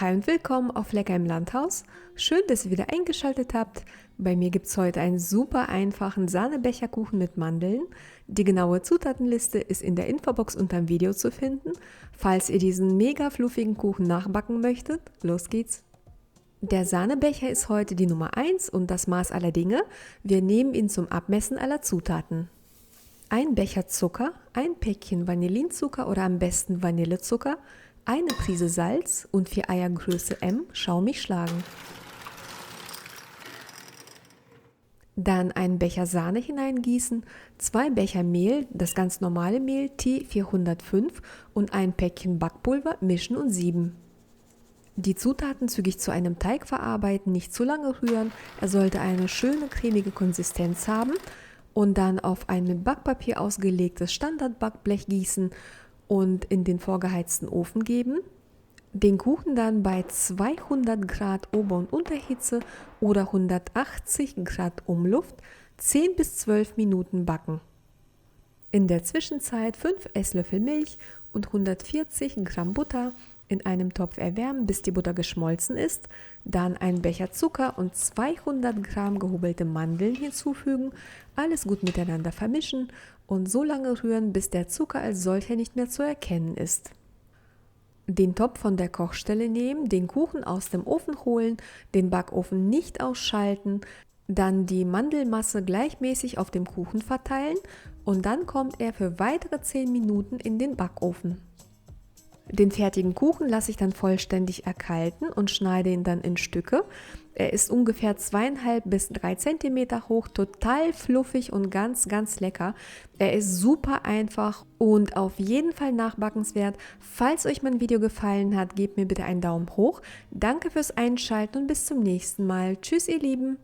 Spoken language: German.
Hi und willkommen auf Lecker im Landhaus. Schön, dass ihr wieder eingeschaltet habt. Bei mir gibt es heute einen super einfachen Sahnebecherkuchen mit Mandeln. Die genaue Zutatenliste ist in der Infobox unter dem Video zu finden. Falls ihr diesen mega fluffigen Kuchen nachbacken möchtet, los geht's. Der Sahnebecher ist heute die Nummer 1 und das Maß aller Dinge. Wir nehmen ihn zum Abmessen aller Zutaten. Ein Becher Zucker, ein Päckchen Vanillinzucker oder am besten Vanillezucker, eine Prise Salz und vier Eier Größe M schaumig schlagen. Dann einen Becher Sahne hineingießen, zwei Becher Mehl, das ganz normale Mehl T405 und ein Päckchen Backpulver mischen und sieben. Die Zutaten zügig zu einem Teig verarbeiten, nicht zu lange rühren. Er sollte eine schöne cremige Konsistenz haben und dann auf ein mit Backpapier ausgelegtes Standardbackblech gießen und in den vorgeheizten Ofen geben. Den Kuchen dann bei 200 Grad Ober- und Unterhitze oder 180 Grad Umluft 10 bis 12 Minuten backen. In der Zwischenzeit 5 Esslöffel Milch und 140 Gramm Butter in einem Topf erwärmen, bis die Butter geschmolzen ist, dann einen Becher Zucker und 200 Gramm gehobelte Mandeln hinzufügen, alles gut miteinander vermischen und so lange rühren, bis der Zucker als solcher nicht mehr zu erkennen ist. Den Topf von der Kochstelle nehmen, den Kuchen aus dem Ofen holen, den Backofen nicht ausschalten, dann die Mandelmasse gleichmäßig auf dem Kuchen verteilen und dann kommt er für weitere 10 Minuten in den Backofen. Den fertigen Kuchen lasse ich dann vollständig erkalten und schneide ihn dann in Stücke. Er ist ungefähr zweieinhalb bis drei Zentimeter hoch, total fluffig und ganz, ganz lecker. Er ist super einfach und auf jeden Fall nachbackenswert. Falls euch mein Video gefallen hat, gebt mir bitte einen Daumen hoch. Danke fürs Einschalten und bis zum nächsten Mal. Tschüss, ihr Lieben.